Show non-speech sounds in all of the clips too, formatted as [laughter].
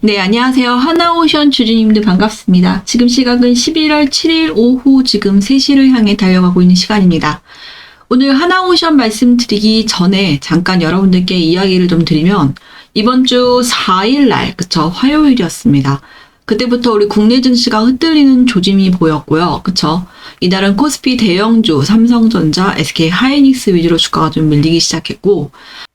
네, 안녕하세요. 하나오션 주주님들 반갑습니다. 지금 시각은 11월 7일 오후 지금 3시를 향해 달려가고 있는 시간입니다. 오늘 하나오션 말씀드리기 전에 잠깐 여러분들께 이야기를 좀 드리면 이번 주 4일 날, 그쵸, 화요일이었습니다. 그때부터 우리 국내 증시가 흔들리는 조짐이 보였고요. 그쵸? 이날은 코스피 대형주, 삼성전자, SK 하이닉스 위주로 주가가 좀 밀리기 시작했고,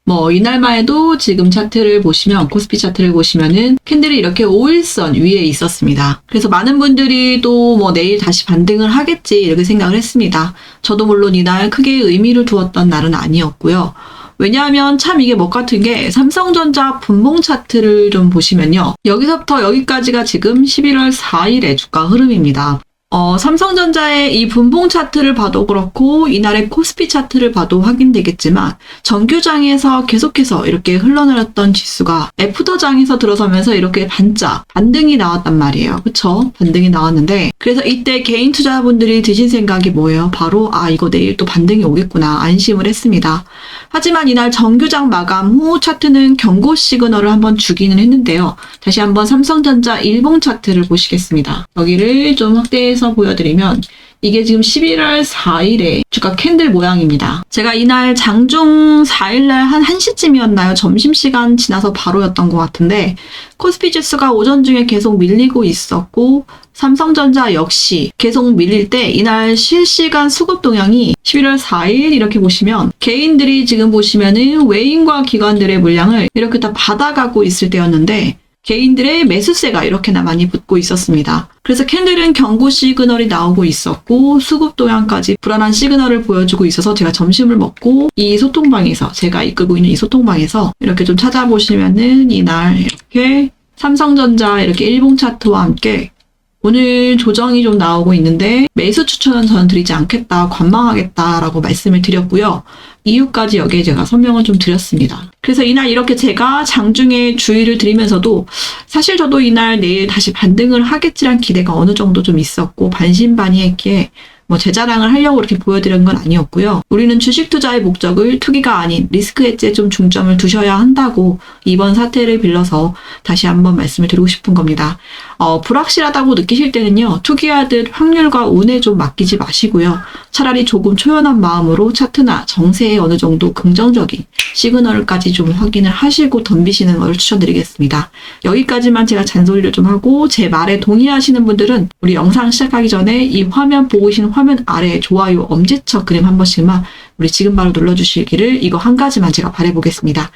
뭐, 이날만 해도 지금 차트를 보시면, 코스피 차트를 보시면은 캔들이 이렇게 5일선 위에 있었습니다. 그래서 많은 분들이 또 뭐 내일 다시 반등을 하겠지, 이렇게 생각을 했습니다. 저도 물론 이날 크게 의미를 두었던 날은 아니었고요. 왜냐하면 참 이게 뭐 같은 게 삼성전자 분봉 차트를 좀 보시면요. 여기서부터 여기까지가 지금 11월 4일의 주가 흐름입니다. 어, 삼성전자의 이 분봉 차트를 봐도 그렇고 이날의 코스피 차트를 봐도 확인되겠지만 정규장에서 계속해서 이렇게 흘러내렸던 지수가 애프터장에서 들어서면서 이렇게 반짝 반등이 나왔단 말이에요. 그쵸? 반등이 나왔는데 그래서 이때 개인 투자분들이 드신 생각이 뭐예요? 바로 아 이거 내일 또 반등이 오겠구나 안심을 했습니다. 하지만 이날 정규장 마감 후 차트는 경고 시그널을 한번 주기는 했는데요. 다시 한번 삼성전자 일봉 차트를 보시겠습니다. 여기를 좀 확대해서 보여드리면 이게 지금 11월 4일에 주가 캔들 모양입니다. 제가 이날 장중 4일날 한 1시쯤이었나요? 점심시간 지나서 바로였던 것 같은데 코스피 지수가 오전 중에 계속 밀리고 있었고 삼성전자 역시 계속 밀릴 때 이날 실시간 수급 동향이 11월 4일 이렇게 보시면 개인들이 지금 보시면은 외인과 기관들의 물량을 이렇게 다 받아가고 있을 때였는데 개인들의 매수세가 이렇게나 많이 붙고 있었습니다. 그래서 캔들은 경고 시그널이 나오고 있었고 수급 동향까지 불안한 시그널을 보여주고 있어서 제가 점심을 먹고 이 소통방에서 제가 이끌고 있는 이 소통방에서 이렇게 좀 찾아보시면은 이날 이렇게 삼성전자 이렇게 일봉 차트와 함께 오늘 조정이 좀 나오고 있는데 매수 추천은 저는 드리지 않겠다, 관망하겠다라고 말씀을 드렸고요. 이유까지 여기에 제가 설명을 좀 드렸습니다. 그래서 이날 이렇게 제가 장중에 주의를 드리면서도 사실 저도 이날 내일 다시 반등을 하겠지란 기대가 어느 정도 좀 있었고 반신반의했기에 뭐제 자랑을 하려고 이렇게 보여드린 건 아니었고요. 우리는 주식 투자의 목적을 투기가 아닌 리스크 해지에 좀 중점을 두셔야 한다고 이번 사태를 빌려서 다시 한번 말씀을 드리고 싶은 겁니다. 어, 불확실하다고 느끼실 때는요, 투기하듯 확률과 운에 좀 맡기지 마시고요. 차라리 조금 초연한 마음으로 차트나 정세에 어느 정도 긍정적인 시그널까지 좀 확인을 하시고 덤비시는 걸 추천드리겠습니다. 여기까지만 제가 잔소리를 좀 하고 제 말에 동의하시는 분들은 우리 영상 시작하기 전에 이 화면 보고 계시는 화면 아래 좋아요 엄지척 그림 한 번씩만 우리 지금 바로 눌러주시기를 이거 한 가지만 제가 바래보겠습니다.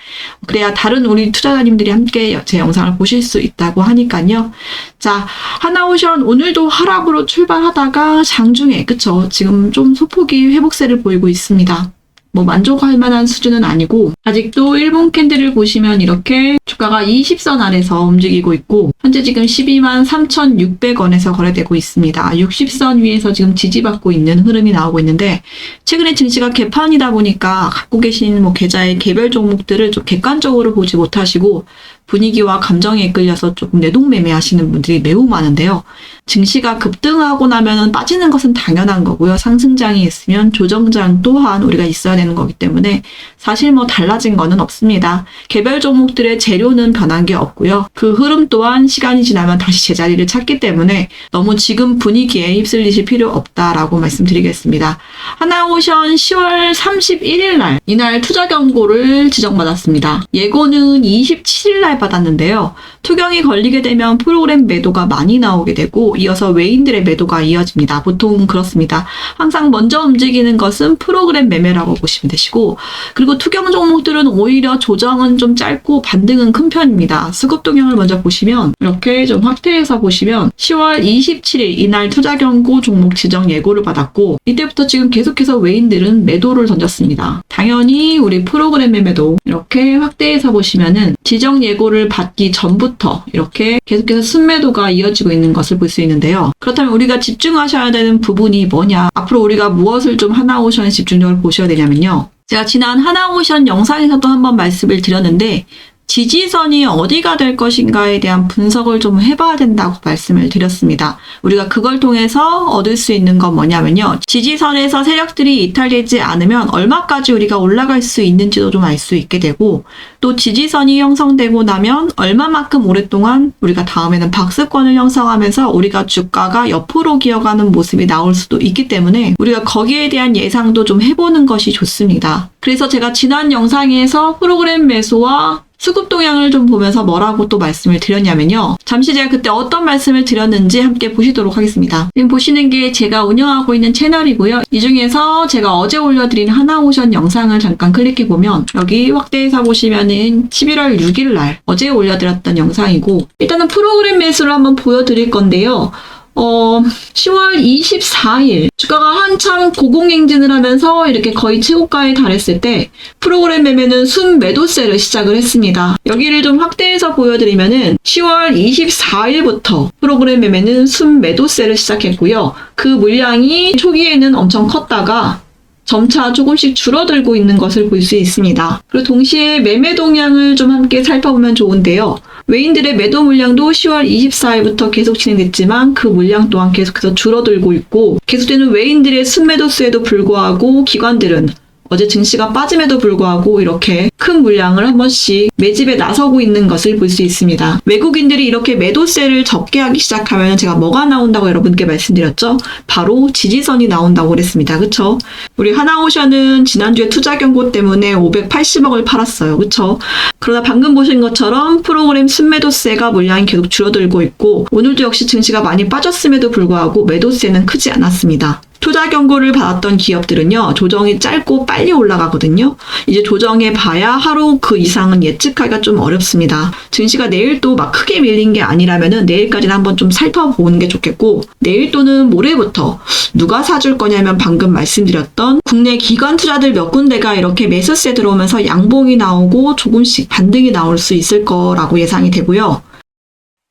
그래야 다른 우리 투자자님들이 함께 제 영상을 보실 수 있다고 하니까요. 자, 하나오션 오늘도 하락으로 출발하다가 장중에, 그쵸? 지금 좀 소폭이 회복세를 보이고 있습니다. 뭐 만족할 만한 수준은 아니고 아직도 일본 캔들을 보시면 이렇게 주가가 20선 아래서 움직이고 있고 현재 지금 12만 3,600원에서 거래되고 있습니다. 60선 위에서 지금 지지받고 있는 흐름이 나오고 있는데 최근에 증시가 개판이다 보니까 갖고 계신 뭐 계좌의 개별 종목들을 좀 객관적으로 보지 못하시고 분위기와 감정에 이끌려서 조금 내동매매 하시는 분들이 매우 많은데요. 증시가 급등하고 나면은 빠지는 것은 당연한 거고요. 상승장이 있으면 조정장 또한 우리가 있어야 되는 거기 때문에 사실 뭐 달라진 거는 없습니다. 개별 종목들의 재료는 변한 게 없고요. 그 흐름 또한 시간이 지나면 다시 제자리를 찾기 때문에 너무 지금 분위기에 휩쓸리실 필요 없다라고 말씀드리겠습니다. 하나오션 10월 31일 날 이날 투자 경고를 지정받았습니다. 예고는 27일 날 받았는데요. 투경이 걸리게 되면 프로그램 매도가 많이 나오게 되고 이어서 외인들의 매도가 이어집니다. 보통 그렇습니다. 항상 먼저 움직이는 것은 프로그램 매매라고 보시면 되시고 그리고 투경 종목들은 오히려 조정은 좀 짧고 반등은 큰 편입니다. 수급 동향을 먼저 보시면 이렇게 좀 확대해서 보시면 10월 27일 이날 투자 경고 종목 지정 예고를 받았고 이때부터 지금 계속해서 외인들은 매도를 던졌습니다. 당연히 우리 프로그램 매매도 이렇게 확대해서 보시면은 지정 예고 를 받기 전부터 이렇게 계속해서 순매도가 이어지고 있는 것을 볼 수 있는데요. 그렇다면 우리가 집중하셔야 되는 부분이 뭐냐? 앞으로 우리가 무엇을 좀 하나오션에 집중적으로 보셔야 되냐면요. 제가 지난 하나오션 영상에서도 한번 말씀을 드렸는데 지지선이 어디가 될 것인가에 대한 분석을 좀 해봐야 된다고 말씀을 드렸습니다. 우리가 그걸 통해서 얻을 수 있는 건 뭐냐면요. 지지선에서 세력들이 이탈되지 않으면 얼마까지 우리가 올라갈 수 있는지도 좀 알 수 있게 되고 또 지지선이 형성되고 나면 얼마만큼 오랫동안 우리가 다음에는 박스권을 형성하면서 우리가 주가가 옆으로 기어가는 모습이 나올 수도 있기 때문에 우리가 거기에 대한 예상도 좀 해보는 것이 좋습니다. 그래서 제가 지난 영상에서 프로그램 매수와 수급 동향을 좀 보면서 뭐라고 또 말씀을 드렸냐면요. 잠시 제가 그때 어떤 말씀을 드렸는지 함께 보시도록 하겠습니다. 지금 보시는 게 제가 운영하고 있는 채널이고요. 이 중에서 제가 어제 올려드린 하나오션 영상을 잠깐 클릭해 보면 여기 확대해서 보시면은 11월 6일 날 어제 올려드렸던 영상이고 일단은 프로그램 매수를 한번 보여드릴 건데요. 어, 10월 24일 주가가 한참 고공행진을 하면서 이렇게 거의 최고가에 달했을 때 프로그램 매매는 순 매도세를 시작을 했습니다. 여기를 좀 확대해서 보여드리면은 10월 24일부터 프로그램 매매는 순 매도세를 시작했고요. 그 물량이 초기에는 엄청 컸다가 점차 조금씩 줄어들고 있는 것을 볼 수 있습니다. 그리고 동시에 매매 동향을 좀 함께 살펴보면 좋은데요. 외인들의 매도 물량도 10월 24일부터 계속 진행됐지만 그 물량 또한 계속해서 줄어들고 있고 계속되는 외인들의 순매도수에도 불구하고 기관들은 어제 증시가 빠짐에도 불구하고 이렇게 큰 물량을 한 번씩 매집에 나서고 있는 것을 볼 수 있습니다. 외국인들이 이렇게 매도세를 적게 하기 시작하면 제가 뭐가 나온다고 여러분께 말씀드렸죠? 바로 지지선이 나온다고 그랬습니다. 그쵸? 우리 하나오션은 지난주에 투자 경고 때문에 580억을 팔았어요. 그쵸? 그러다 방금 보신 것처럼 프로그램 순매도세가 물량이 계속 줄어들고 있고 오늘도 역시 증시가 많이 빠졌음에도 불구하고 매도세는 크지 않았습니다. 투자 경고를 받았던 기업들은요, 조정이 짧고 빨리 올라가거든요. 이제 조정해 봐야 하루 그 이상은 예측하기가 좀 어렵습니다. 증시가 내일 또 막 크게 밀린 게 아니라면은 내일까지는 한번 좀 살펴보는 게 좋겠고, 내일 또는 모레부터 누가 사줄 거냐면 방금 말씀드렸던 국내 기관 투자들 몇 군데가 이렇게 매수세 들어오면서 양봉이 나오고 조금씩 반등이 나올 수 있을 거라고 예상이 되고요.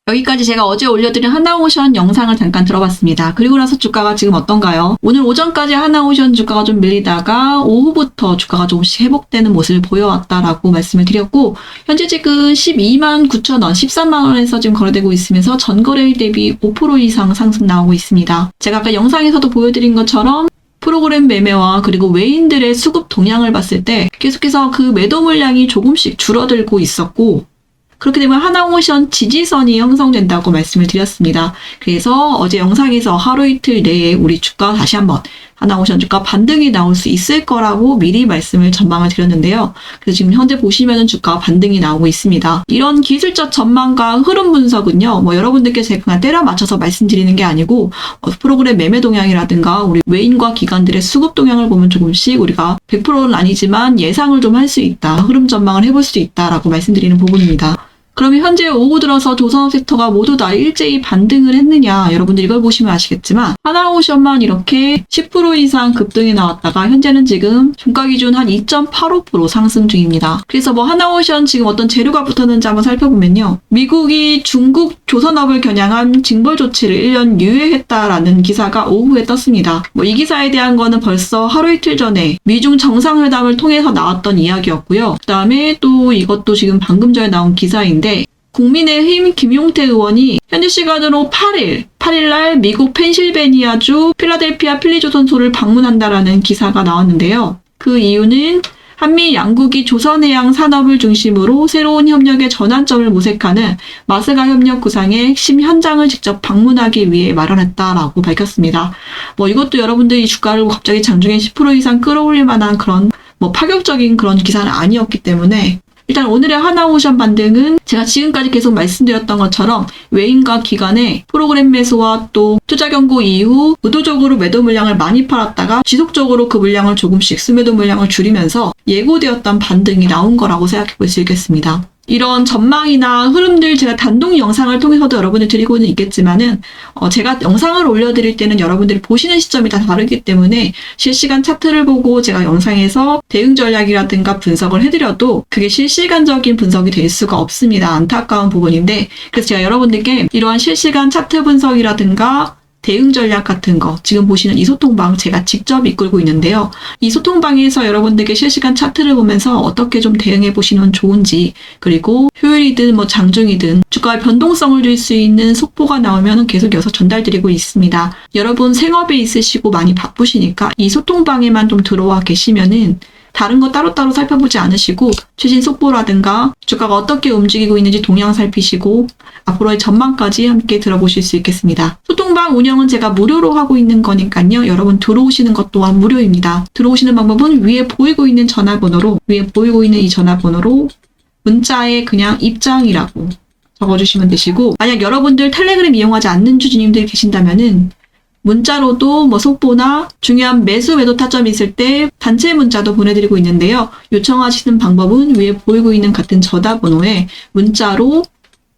여기까지 제가 어제 올려드린 하나오션 영상을 잠깐 들어봤습니다. 그리고 나서 주가가 지금 어떤가요? 오늘 오전까지 하나오션 주가가 좀 밀리다가 오후부터 주가가 조금씩 회복되는 모습을 보여왔다라고 말씀을 드렸고 현재 지금 12만 9천 원, 13만 원에서 지금 거래되고 있으면서 전거래일 대비 5% 이상 상승 나오고 있습니다. 제가 아까 영상에서도 보여드린 것처럼 프로그램 매매와 그리고 외인들의 수급 동향을 봤을 때 계속해서 그 매도 물량이 조금씩 줄어들고 있었고 그렇게 되면 하나오션 지지선이 형성된다고 말씀을 드렸습니다. 그래서 어제 영상에서 하루 이틀 내에 우리 주가 다시 한번 하 주가 반등이 나올 수 있을 거라고 미리 말씀을 전망을 드렸는데요. 그래서 지금 현재 보시면은 주가 반등이 나오고 있습니다. 이런 기술적 전망과 흐름 분석은요, 뭐 여러분들께 제가 그냥 때려 맞춰서 말씀드리는 게 아니고 어, 프로그램 매매 동향이라든가 우리 외인과 기관들의 수급 동향을 보면 조금씩 우리가 100%는 아니지만 예상을 좀 할 수 있다, 흐름 전망을 해볼 수 있다라고 말씀드리는 부분입니다. 그러면 현재 오후 들어서 조선업 섹터가 모두 다 일제히 반등을 했느냐 여러분들 이걸 보시면 아시겠지만 하나오션만 이렇게 10% 이상 급등이 나왔다가 현재는 지금 종가 기준 한 2.85% 상승 중입니다. 그래서 뭐 하나오션 지금 어떤 재료가 붙었는지 한번 살펴보면요. 미국이 중국 조선업을 겨냥한 징벌 조치를 1년 유예했다라는 기사가 오후에 떴습니다. 뭐 이 기사에 대한 거는 벌써 하루 이틀 전에 미중 정상회담을 통해서 나왔던 이야기였고요. 그 다음에 또 이것도 지금 방금 전에 나온 기사인데 국민의힘 김용태 의원이 현지 시간으로 8일, 8일날 미국 펜실베니아주 필라델피아 필리조선소를 방문한다라는 기사가 나왔는데요. 그 이유는 한미 양국이 조선해양 산업을 중심으로 새로운 협력의 전환점을 모색하는 마스가 협력 구상의 핵심 현장을 직접 방문하기 위해 마련했다라고 밝혔습니다. 뭐 이것도 여러분들이 주가를 갑자기 장중에 10% 이상 끌어올릴 만한 그런 뭐 파격적인 그런 기사는 아니었기 때문에 일단 오늘의 하나오션 반등은 제가 지금까지 계속 말씀드렸던 것처럼 외인과 기관의 프로그램 매수와 또 투자 경고 이후 의도적으로 매도 물량을 많이 팔았다가 지속적으로 그 물량을 조금씩 수매도 물량을 줄이면서 예고되었던 반등이 나온 거라고 생각해 볼 수 있겠습니다. 이런 전망이나 흐름들 제가 단독 영상을 통해서도 여러분들 드리고는 있겠지만은 어, 제가 영상을 올려드릴 때는 여러분들이 보시는 시점이 다 다르기 때문에 실시간 차트를 보고 제가 영상에서 대응 전략이라든가 분석을 해드려도 그게 실시간적인 분석이 될 수가 없습니다. 안타까운 부분인데 그래서 제가 여러분들께 이러한 실시간 차트 분석이라든가 대응 전략 같은 거 지금 보시는 이 소통방 제가 직접 이끌고 있는데요. 이 소통방에서 여러분들께 실시간 차트를 보면서 어떻게 좀 대응해 보시면 좋은지 그리고 효율이든 뭐 장중이든 주가의 변동성을 줄 수 있는 속보가 나오면 계속 여기서 전달드리고 있습니다. 여러분 생업에 있으시고 많이 바쁘시니까 이 소통방에만 좀 들어와 계시면은 다른 거 따로따로 살펴보지 않으시고 최신 속보라든가 주가가 어떻게 움직이고 있는지 동향 살피시고 앞으로의 전망까지 함께 들어보실 수 있겠습니다. 소통방 운영은 제가 무료로 하고 있는 거니까요. 여러분 들어오시는 것 또한 무료입니다. 들어오시는 방법은 위에 보이고 있는 전화번호로 위에 보이고 있는 이 전화번호로 문자에 그냥 입장이라고 적어주시면 되시고 만약 여러분들 텔레그램 이용하지 않는 주주님들이 계신다면은 문자로도 뭐 속보나 중요한 매수 매도 타점이 있을 때 단체 문자도 보내드리고 있는데요. 요청하시는 방법은 위에 보이고 있는 같은 전화번호에 문자로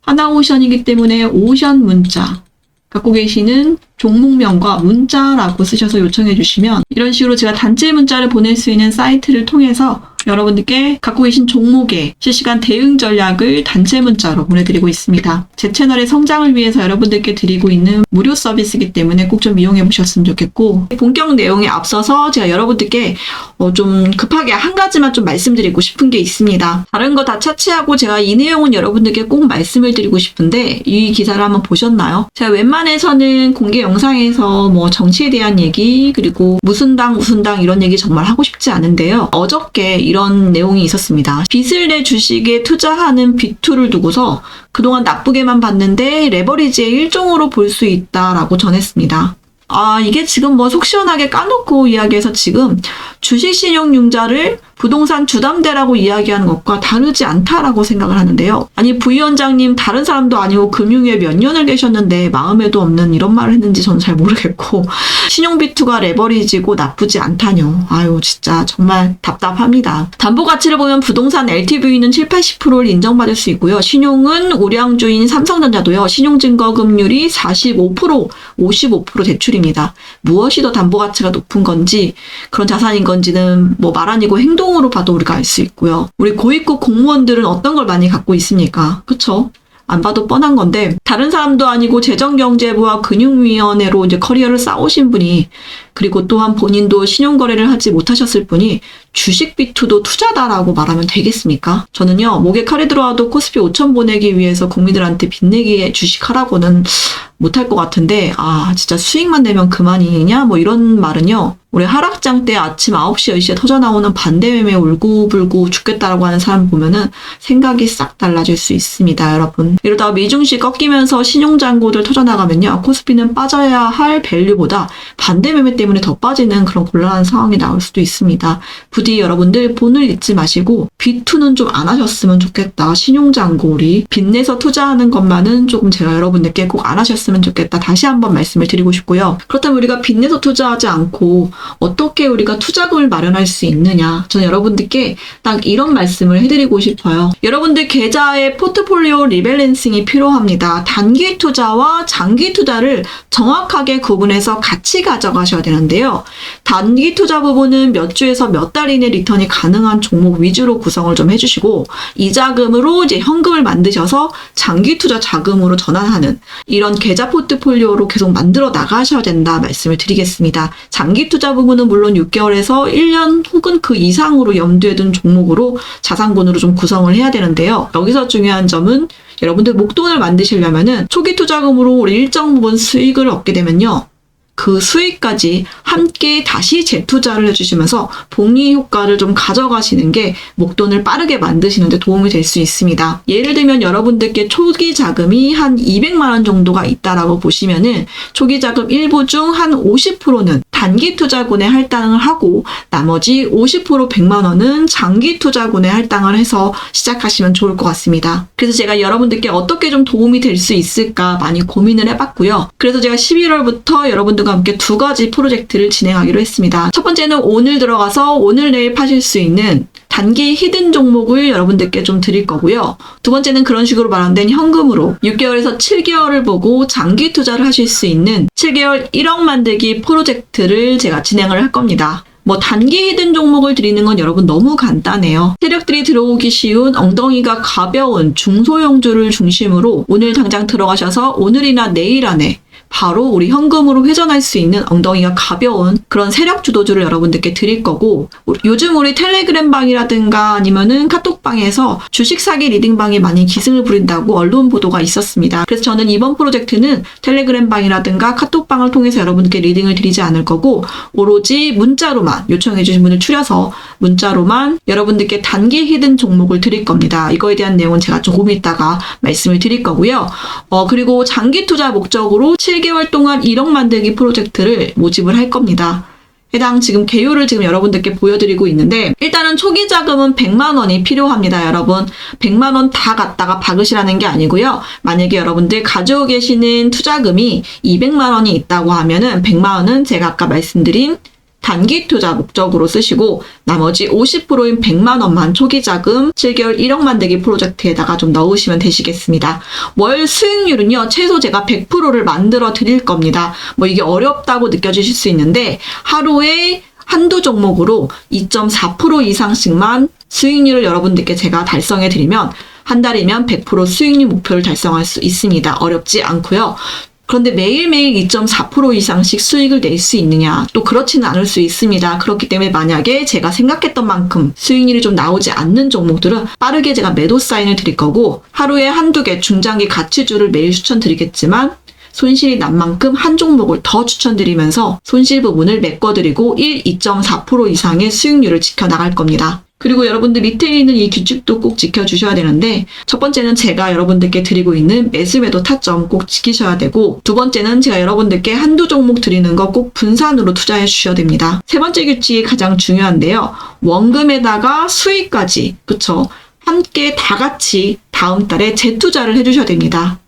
하나오션이기 때문에 오션 문자 갖고 계시는 종목명과 문자라고 쓰셔서 요청해 주시면 이런 식으로 제가 단체 문자를 보낼 수 있는 사이트를 통해서 여러분들께 갖고 계신 종목의 실시간 대응 전략을 단체 문자로 보내드리고 있습니다. 제 채널의 성장을 위해서 여러분들께 드리고 있는 무료 서비스이기 때문에 꼭 좀 이용해 보셨으면 좋겠고 본격 내용에 앞서서 제가 여러분들께 어, 좀 급하게 한 가지만 좀 말씀드리고 싶은 게 있습니다. 다른 거 다 차치하고 제가 이 내용은 여러분들께 꼭 말씀을 드리고 싶은데 이 기사를 한번 보셨나요? 제가 웬만해서는 공개 영상에서 뭐 정치에 대한 얘기 그리고 무슨 당 무슨 당 이런 얘기 정말 하고 싶지 않은데요. 어저께 이런 내용이 있었습니다. 빚을 내 주식에 투자하는 비투를 두고서 그동안 나쁘게만 봤는데 레버리지의 일종으로 볼 수 있다라고 전했습니다. 아, 이게 지금 뭐 속 시원하게 까놓고 이야기해서 지금 주식 신용융자를 부동산 주담대라고 이야기하는 것과 다르지 않다라고 생각을 하는데요. 아니, 부위원장님 다른 사람도 아니고 금융위에 몇 년을 계셨는데 마음에도 없는 이런 말을 했는지 저는 잘 모르겠고 신용비투가 레버리지고 나쁘지 않다뇨. 아유, 진짜 정말 답답합니다. 담보 가치를 보면 부동산 LTV는 7, 80%를 인정받을 수 있고요. 신용은 우량주인 삼성전자도요. 신용증거금률이 45%, 55% 대출입니다. 무엇이 더 담보 가치가 높은 건지 그런 자산인 건지는 뭐 말 아니고 행동으로 봐도 우리가 알 수 있고요. 우리 고위급 공무원들은 어떤 걸 많이 갖고 있습니까? 그쵸? 안 봐도 뻔한 건데 다른 사람도 아니고 재정경제부와 금융위원회로 이제 커리어를 쌓으신 분이 그리고 또한 본인도 신용거래를 하지 못하셨을 분이 주식 비투도 투자다라고 말하면 되겠습니까? 저는요 목에 칼이 들어와도 코스피 5천 보내기 위해서 국민들한테 빚내기에 주식하라고는 못할 것 같은데 아 진짜 수익만 내면 그만이냐? 뭐 이런 말은요. 우리 하락장 때 아침 9시 10시에 터져 나오는 반대 매매 울고불고 죽겠다라고 하는 사람 보면은 생각이 싹 달라질 수 있습니다 여러분. 이러다가 미중시 꺾이면서 신용잔고들 터져 나가면요. 코스피는 빠져야 할 밸류보다 반대 매매 때문에 더 빠지는 그런 곤란한 상황이 나올 수도 있습니다. 부디 여러분들 본을 잊지 마시고 비투는 좀 안 하셨으면 좋겠다. 신용잔고 우리 빚내서 투자하는 것만은 조금 제가 여러분들께 꼭 안 하셨으면 좋겠다 다시 한번 말씀을 드리고 싶고요 그렇다면 우리가 빚내서 투자하지 않고 어떻게 우리가 투자금을 마련할 수 있느냐. 저는 여러분들께 딱 이런 말씀을 해드리고 싶어요. 여러분들 계좌의 포트폴리오 리밸런싱이 필요합니다. 단기 투자와 장기 투자를 정확하게 구분해서 같이 가져가셔야 되는데요. 단기 투자 부분은 몇 주에서 몇 달 이내 리턴이 가능한 종목 위주로 구성을 좀 해주시고 이 자금으로 이제 현금을 만드셔서 장기 투자 자금으로 전환하는 이런 계좌 포트폴리오로 계속 만들어 나가셔야 된다 말씀을 드리겠습니다. 장기 투자 부분은 물론 6개월에서 1년 혹은 그 이상으로 염두에 둔 종목으로 자산군으로 좀 구성을 해야 되는데요. 여기서 중요한 점은 여러분들 목돈을 만드시려면은 초기 투자금으로 일정 부분 수익을 얻게 되면요. 그 수익까지 함께 다시 재투자를 해주시면서 복리 효과를 좀 가져가시는 게 목돈을 빠르게 만드시는데 도움이 될 수 있습니다. 예를 들면 여러분들께 초기 자금이 한 200만 원 정도가 있다라고 보시면은 초기 자금 일부 중 한 50%는 단기 투자군에 할당을 하고 나머지 50% 100만 원은 장기 투자군에 할당을 해서 시작하시면 좋을 것 같습니다. 그래서 제가 여러분들께 어떻게 좀 도움이 될 수 있을까 많이 고민을 해봤고요. 그래서 제가 11월부터 여러분들 과 함께 두 가지 프로젝트를 진행하기로 했습니다. 첫 번째는 오늘 들어가서 오늘 내일 파실 수 있는 단기 히든 종목을 여러분들께 좀 드릴 거고요. 두 번째는 그런 식으로 마련된 현금으로 6개월에서 7개월을 보고 장기 투자를 하실 수 있는 7개월 1억 만들기 프로젝트를 제가 진행을 할 겁니다. 뭐 단기 히든 종목을 드리는 건 여러분 너무 간단해요. 세력들이 들어오기 쉬운 엉덩이가 가벼운 중소형주를 중심으로 오늘 당장 들어가셔서 오늘이나 내일 안에 바로 우리 현금으로 회전할 수 있는 엉덩이가 가벼운 그런 세력 주도주를 여러분들께 드릴 거고 요즘 우리 텔레그램 방이라든가 아니면은 카톡방에서 주식 사기 리딩 방이 많이 기승을 부린다고 언론 보도가 있었습니다. 그래서 저는 이번 프로젝트는 텔레그램 방이라든가 카톡방을 통해서 여러분들께 리딩을 드리지 않을 거고 오로지 문자로만 요청해 주신 분을 추려서 문자로만 여러분들께 단기 히든 종목을 드릴 겁니다. 이거에 대한 내용은 제가 조금 이따가 말씀을 드릴 거고요. 어, 그리고 장기 투자 목적으로 7 개월 동안 1억 만들기 프로젝트를 모집을 할 겁니다. 해당 지금 개요를 지금 여러분들께 보여드리고 있는데 일단은 초기 자금은 100만 원이 필요합니다, 여러분. 100만 원 다 갖다가 박으시라는 게 아니고요. 만약에 여러분들 가지고 계시는 투자금이 200만 원이 있다고 하면은 100만 원은 제가 아까 말씀드린 단기 투자 목적으로 쓰시고 나머지 50%인 100만 원만 초기 자금 7개월 1억 만들기 프로젝트에다가 좀 넣으시면 되시겠습니다. 월 수익률은요, 최소 제가 100%를 만들어 드릴 겁니다. 뭐 이게 어렵다고 느껴지실 수 있는데 하루에 한두 종목으로 2.4% 이상씩만 수익률을 여러분들께 제가 달성해 드리면 한 달이면 100% 수익률 목표를 달성할 수 있습니다. 어렵지 않고요. 그런데 매일매일 2.4% 이상씩 수익을 낼 수 있느냐? 또 그렇지는 않을 수 있습니다. 그렇기 때문에 만약에 제가 생각했던 만큼 수익률이 좀 나오지 않는 종목들은 빠르게 제가 매도 사인을 드릴 거고 하루에 한두 개 중장기 가치주를 매일 추천드리겠지만 손실이 난 만큼 한 종목을 더 추천드리면서 손실 부분을 메꿔드리고 1, 2.4% 이상의 수익률을 지켜나갈 겁니다. 그리고 여러분들 밑에 있는 이 규칙도 꼭 지켜주셔야 되는데 첫 번째는 제가 여러분들께 드리고 있는 매수 매도 타점 꼭 지키셔야 되고 두 번째는 제가 여러분들께 한두 종목 드리는 거 꼭 분산으로 투자해 주셔야 됩니다. 세 번째 규칙이 가장 중요한데요. 원금에다가 수익까지 그쵸 함께 다 같이 다음 달에 재투자를 해주셔야 됩니다.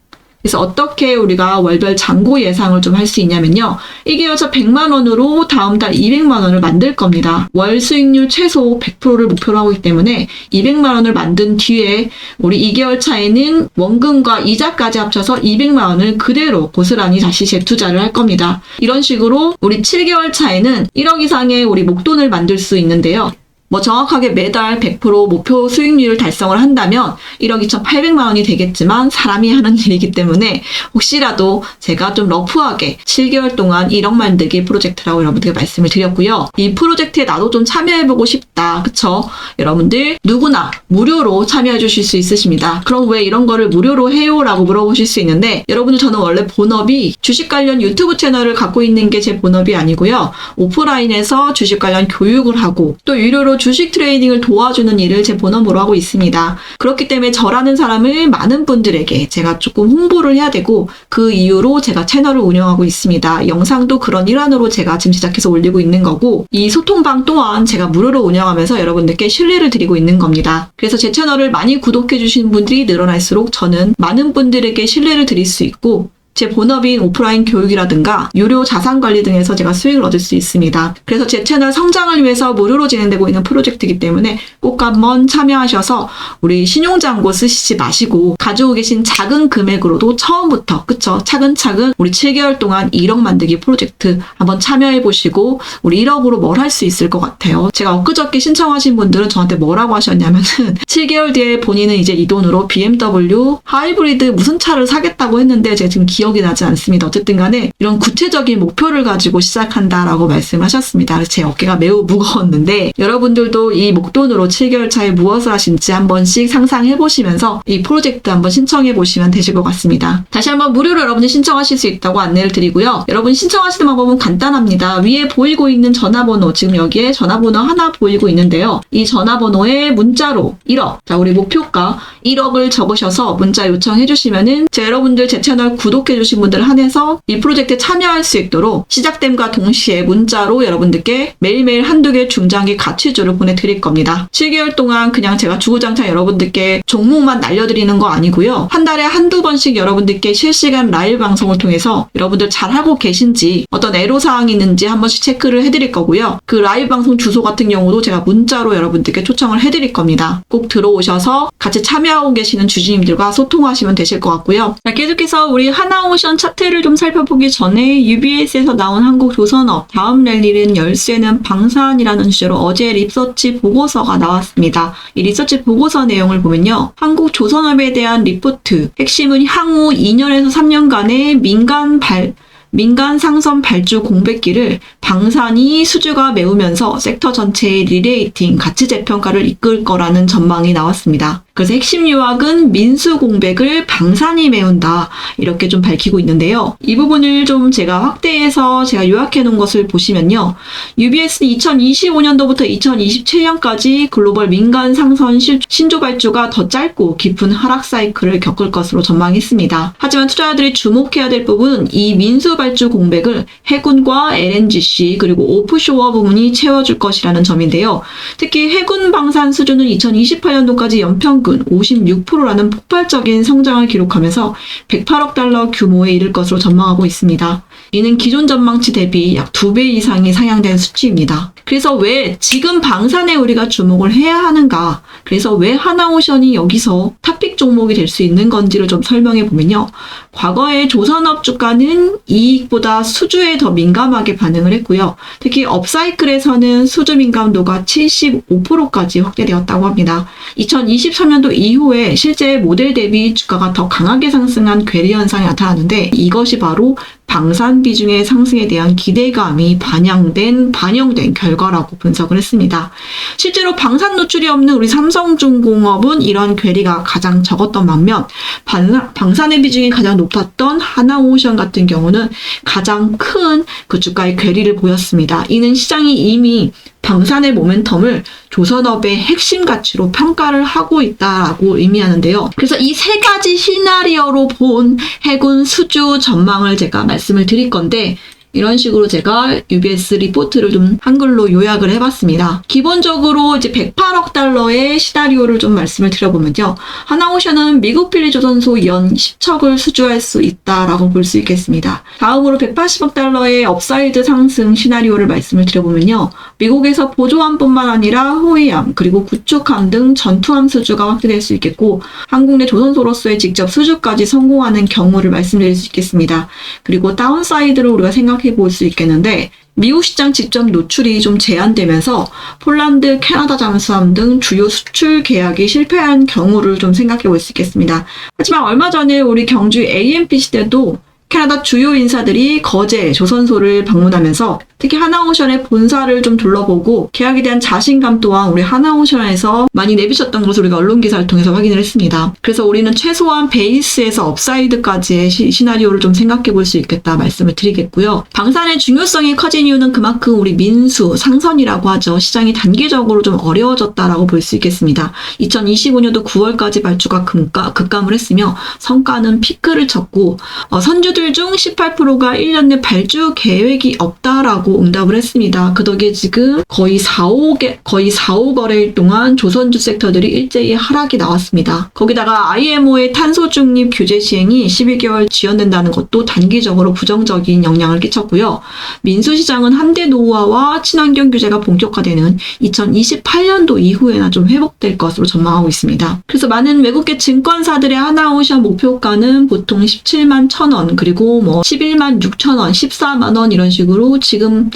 그래서 어떻게 우리가 월별 잔고 예상을 좀 할 수 있냐면요. 1개월차 100만 원으로 다음 달 200만 원을 만들 겁니다. 월 수익률 최소 100%를 목표로 하고 있기 때문에 200만 원을 만든 뒤에 우리 2개월 차에는 원금과 이자까지 합쳐서 200만 원을 그대로 고스란히 다시 재투자를 할 겁니다. 이런 식으로 우리 7개월 차에는 1억 이상의 우리 목돈을 만들 수 있는데요. 뭐 정확하게 매달 100% 목표 수익률을 달성을 한다면 1억 2,800만 원이 되겠지만 사람이 하는 [laughs] 일이기 때문에 혹시라도 제가 좀 러프하게 7개월 동안 1억 만들기 프로젝트라고 여러분들께 말씀을 드렸고요. 이 프로젝트에 나도 좀 참여해보고 싶다. 그쵸? 여러분들 누구나 무료로 참여해 주실 수 있으십니다. 그럼 왜 이런 거를 무료로 해요? 라고 물어보실 수 있는데 여러분들 저는 원래 본업이 주식 관련 유튜브 채널을 갖고 있는 게 제 본업이 아니고요. 오프라인에서 주식 관련 교육을 하고 또 유료로 주식 트레이딩을 도와주는 일을 제 본업으로 하고 있습니다. 그렇기 때문에 저라는 사람을 많은 분들에게 제가 조금 홍보를 해야 되고 그 이유로 제가 채널을 운영하고 있습니다. 영상도 그런 일환으로 제가 지금 제작해서 올리고 있는 거고 이 소통방 또한 제가 무료로 운영하면서 여러분들께 신뢰를 드리고 있는 겁니다. 그래서 제 채널을 많이 구독해 주신 분들이 늘어날수록 저는 많은 분들에게 신뢰를 드릴 수 있고 제 본업인 오프라인 교육이라든가 유료 자산 관리 등에서 제가 수익을 얻을 수 있습니다. 그래서 제 채널 성장을 위해서 무료로 진행되고 있는 프로젝트이기 때문에 꼭 한번 참여하셔서 우리 신용장고 쓰시지 마시고 가지고 계신 작은 금액으로도 처음부터 그쵸 차근차근 우리 7개월 동안 1억 만들기 프로젝트 한번 참여해 보시고 우리 1억으로 뭘 할 수 있을 것 같아요. 제가 엊그저께 신청하신 분들은 저한테 뭐라고 하셨냐면은 [laughs] 7개월 뒤에 본인은 이제 이 돈으로 BMW 하이브리드 무슨 차를 사겠다고 했는데 제가 지금 기억 이 나지 않습니다. 어쨌든 간에 이런 구체적인 목표를 가지고 시작한다라고 말씀하셨습니다. 제 어깨가 매우 무거웠는데 여러분들도 이 목돈으로 7개월 차에 무엇을 하실지 한 번씩 상상해 보시면서 이 프로젝트 한번 신청해 보시면 되실 것 같습니다. 다시 한번 무료로 여러분이 신청하실 수 있다고 안내를 드리고요. 여러분 신청하시는 방법은 간단합니다. 위에 보이고 있는 전화번호 지금 여기에 전화번호 하나 보이고 있는데요. 이 전화번호에 문자로 1억 자 우리 목표가 1억을 적으셔서 문자 요청해 주시면은 제 여러분들 제 채널 구독 해 주신 분들 한해서 이 프로젝트에 참여할 수 있도록 시작됨과 동시에 문자로 여러분들께 매일매일 한두 개 중장기 가치주를 보내드릴 겁니다. 7개월 동안 그냥 제가 주구장창 여러분들께 종목만 날려드리는 거 아니고요. 한 달에 한두 번씩 여러분들께 실시간 라이브 방송을 통해서 여러분들 잘하고 계신지 어떤 애로사항이 있는지 한 번씩 체크를 해드릴 거고요. 그 라이브 방송 주소 같은 경우도 제가 문자로 여러분들께 초청을 해드릴 겁니다. 꼭 들어오셔서 같이 참여하고 계시는 주주님들과 소통하시면 되실 것 같고요. 자, 계속해서 우리 하나 오션 차트를 좀 살펴보기 전에 UBS에서 나온 한국 조선업 다음 랠리는 열쇠는 방산이라는 주제로 어제 리서치 보고서가 나왔습니다. 이 리서치 보고서 내용을 보면요. 한국 조선업에 대한 리포트 핵심은 향후 2년에서 3년간의 민간 발 민간 상선 발주 공백기를 방산이 수주가 메우면서 섹터 전체의 리레이팅, 가치 재평가를 이끌 거라는 전망이 나왔습니다. 그래서 핵심 요약은 민수 공백을 방산이 메운다. 이렇게 좀 밝히고 있는데요. 이 부분을 좀 제가 확대해서 제가 요약해 놓은 것을 보시면요. UBS는 2025년도부터 2027년까지 글로벌 민간 상선 실- 신조 발주가 더 짧고 깊은 하락 사이클을 겪을 것으로 전망했습니다. 하지만 투자자들이 주목해야 될 부분은 이 민수 발주 공백을 해군과 LNGC 그리고 오프쇼어 부문이 채워줄 것이라는 점인데요. 특히 해군 방산 수준은 2028년도까지 연평균 56%라는 폭발적인 성장을 기록하면서 108억 달러 규모에 이를 것으로 전망하고 있습니다. 이는 기존 전망치 대비 약 2배 이상이 상향된 수치입니다. 그래서 왜 지금 방산에 우리가 주목을 해야 하는가? 그래서 왜 하나오션이 여기서 탑픽 종목이 될 수 있는 건지를 좀 설명해 보면요. 과거에 조선업 주가는 이익보다 수주에 더 민감하게 반응을 했고요. 특히 업사이클에서는 수주 민감도가 75%까지 확대되었다고 합니다. 2023년도 이후에 실제 모델 대비 주가가 더 강하게 상승한 괴리 현상이 나타나는데 이것이 바로 방산 비중의 상승에 대한 기대감이 반영된 반영된 결과라고 분석을 했습니다. 실제로 방산 노출이 없는 우리 삼성중공업은 이런 괴리가 가장 적었던 반면 반- 방산의 비중이 가장 높았던 하나오션 같은 경우는 가장 큰 그 주가의 괴리를 보였습니다. 이는 시장이 이미 방산의 모멘텀을 조선업의 핵심 가치로 평가를 하고 있다라고 의미하는데요. 그래서 이 세 가지 시나리오로 본 해군 수주 전망을 제가 말씀을 드릴 건데 이런 식으로 제가 UBS 리포트를 좀 한글로 요약을 해봤습니다. 기본적으로 이제 108억 달러의 시나리오를 좀 말씀을 드려보면요. 하나오션은 미국 필리 조선소 연 10척을 수주할 수 있다라고 볼 수 있겠습니다. 다음으로 180억 달러의 업사이드 상승 시나리오를 말씀을 드려보면요. 미국에서 보조함뿐만 아니라 호위함 그리고 구축함 등 전투함 수주가 확대될 수 있겠고 한국 내 조선소로서의 직접 수주까지 성공하는 경우를 말씀드릴 수 있겠습니다. 그리고 다운사이드를 우리가 생각해 볼 수 있겠는데 미국 시장 직접 노출이 좀 제한되면서 폴란드, 캐나다 잠수함 등 주요 수출 계약이 실패한 경우를 좀 생각해 볼 수 있겠습니다. 하지만 얼마 전에 우리 경주 AMPC 때도 캐나다 주요 인사들이 거제 조선소를 방문하면서 특히 하나오션의 본사를 좀 둘러보고 계약에 대한 자신감 또한 우리 하나오션에서 많이 내비쳤던 것을 우리가 언론 기사를 통해서 확인을 했습니다. 그래서 우리는 최소한 베이스에서 업사이드까지의 시, 시나리오를 좀 생각해 볼 수 있겠다 말씀을 드리겠고요. 방산의 중요성이 커진 이유는 그만큼 우리 민수, 상선이라고 하죠. 시장이 단기적으로 좀 어려워졌다라고 볼 수 있겠습니다. 2025년도 9월까지 발주가 금가, 급감을 했으며 성과는 피크를 쳤고 어, 선주들 중 18%가 1년 내 발주 계획이 없다라고 응답을 했습니다. 그 덕에 지금 거의 4, 5개, 거의 4, 5거래일 동안 조선주 섹터들이 일제히 하락이 나왔습니다. 거기다가 IMO의 탄소 중립 규제 시행이 12개월 지연된다는 것도 단기적으로 부정적인 영향을 끼쳤고요. 민수시장은 함대 노후화와 친환경 규제가 본격화되는 2028년도 이후에나 좀 회복될 것으로 전망하고 있습니다. 그래서 많은 외국계 증권사들의 하나오션 목표가는 보통 17만 1,000원, 그리고 뭐 11만 6천 원, 14만 원 이런 식으로 지금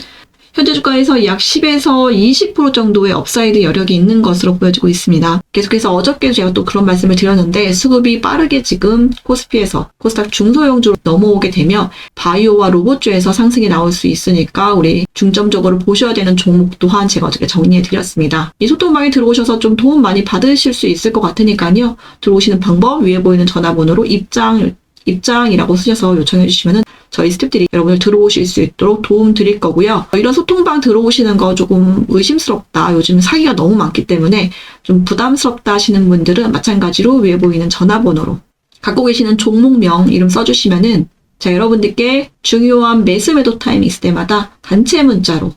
현재 주가에서 약 10에서 20% 정도의 업사이드 여력이 있는 것으로 보여지고 있습니다. 계속해서 어저께 제가 또 그런 말씀을 드렸는데 수급이 빠르게 지금 코스피에서 코스닥 중소형주로 넘어오게 되면 바이오와 로봇주에서 상승이 나올 수 있으니까 우리 중점적으로 보셔야 되는 종목 또한 제가 어저께 정리해 드렸습니다. 이 소통방에 들어오셔서 좀 도움 많이 받으실 수 있을 것 같으니까요. 들어오시는 방법 위에 보이는 전화번호로 입장 입장이라고 쓰셔서 요청해 주시면은 저희 스탭들이 여러분을 들어오실 수 있도록 도움 드릴 거고요. 이런 소통방 들어오시는 거 조금 의심스럽다. 요즘 사기가 너무 많기 때문에 좀 부담스럽다 하시는 분들은 마찬가지로 위에 보이는 전화번호로 갖고 계시는 종목명 이름 써주시면은 자 여러분들께 중요한 매수 매도 타임 있을 때마다 단체 문자로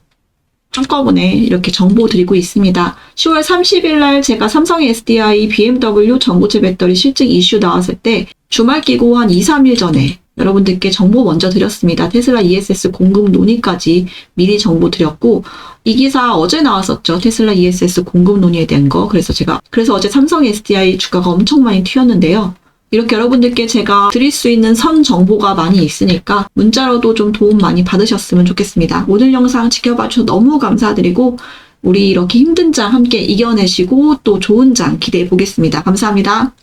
한꺼번에 이렇게 정보 드리고 있습니다. 10월 30일 날 제가 삼성 SDI, BMW 전고체 배터리 실적 이슈 나왔을 때 주말 끼고 한 2, 3일 전에 여러분들께 정보 먼저 드렸습니다. 테슬라 ESS 공급 논의까지 미리 정보 드렸고 이 기사 어제 나왔었죠. 테슬라 ESS 공급 논의에 대한 거. 그래서 제가 그래서 어제 삼성 SDI 주가가 엄청 많이 튀었는데요. 이렇게 여러분들께 제가 드릴 수 있는 선 정보가 많이 있으니까 문자로도 좀 도움 많이 받으셨으면 좋겠습니다. 오늘 영상 지켜봐 주셔서 너무 감사드리고 우리 이렇게 힘든 장 함께 이겨내시고 또 좋은 장 기대해 보겠습니다. 감사합니다.